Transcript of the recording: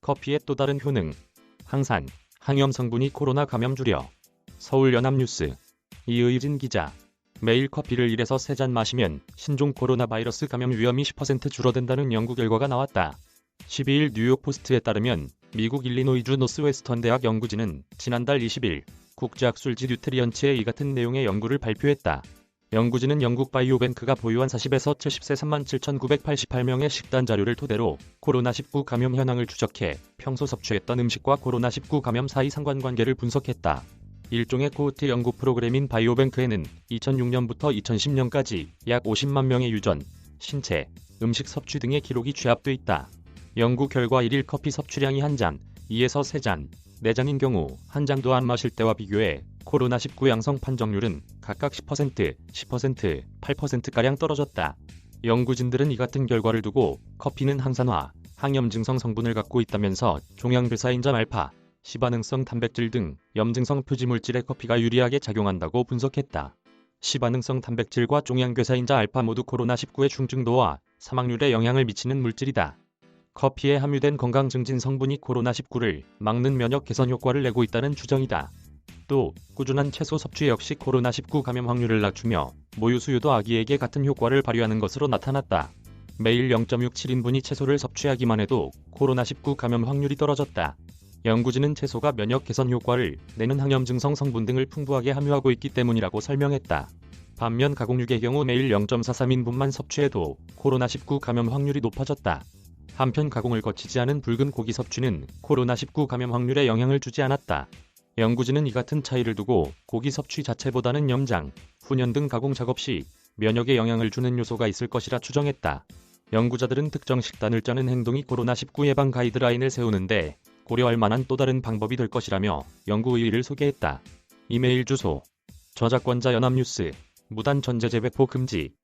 커피의 또 다른 효능. 항산, 항염 성분이 코로나 감염 줄여. 서울연합뉴스. 이의진 기자. 매일 커피를 1에서 3잔 마시면 신종 코로나 바이러스 감염 위험이 10% 줄어든다는 연구 결과가 나왔다. 12일 뉴욕 포스트에 따르면 미국 일리노이주 노스웨스턴 대학 연구진은 지난달 20일 국제학술지 뉴트리언츠에 이 같은 내용의 연구를 발표했다. 연구진은 영국 바이오뱅크가 보유한 40에서 70세 37,988명의 식단 자료를 토대로 코로나19 감염 현황을 추적해 평소 섭취했던 음식과 코로나19 감염 사이 상관관계를 분석했다. 일종의 코호트 연구 프로그램인 바이오뱅크에는 2006년부터 2010년까지 약 50만 명의 유전, 신체, 음식 섭취 등의 기록이 취합돼 있다. 연구 결과 1일 커피 섭취량이 한 잔, 2에서 3잔, 4잔인 경우 한 잔도 안 마실 때와 비교해 코로나19 양성 판정률은 각각 10%, 10%, 8%가량 떨어졌다. 연구진들은 이 같은 결과를 두고 커피는 항산화, 항염 증성 성분을 갖고 있다면서 종양배사인자 알파, 시반응성 단백질 등 염증성 표지물질에 커피가 유리하게 작용한다고 분석했다. 시반응성 단백질과 종양괴사인자 알파 모두 코로나19의 중증도와 사망률에 영향을 미치는 물질이다. 커피에 함유된 건강 증진 성분이 코로나19를 막는 면역 개선 효과를 내고 있다는 추정이다. 또 꾸준한 채소 섭취 역시 코로나19 감염 확률을 낮추며 모유 수유도 아기에게 같은 효과를 발휘하는 것으로 나타났다. 매일 0.67인분이 채소를 섭취하기만 해도 코로나19 감염 확률이 떨어졌다. 연구진은 채소가 면역 개선 효과를 내는 항염 증성 성분 등을 풍부하게 함유하고 있기 때문이라고 설명했다. 반면 가공육의 경우 매일 0.43인분만 섭취해도 코로나19 감염 확률이 높아졌다. 한편 가공을 거치지 않은 붉은 고기 섭취는 코로나19 감염 확률에 영향을 주지 않았다. 연구진은 이 같은 차이를 두고 고기 섭취 자체보다는 염장, 훈연 등 가공 작업 시 면역에 영향을 주는 요소가 있을 것이라 추정했다. 연구자들은 특정 식단을 짜는 행동이 코로나19 예방 가이드라인을 세우는데 고려할 만한 또 다른 방법이 될 것이라며 연구 의의를 소개했다. 이메일 주소 저작권자 연합뉴스 무단 전제 재배포 금지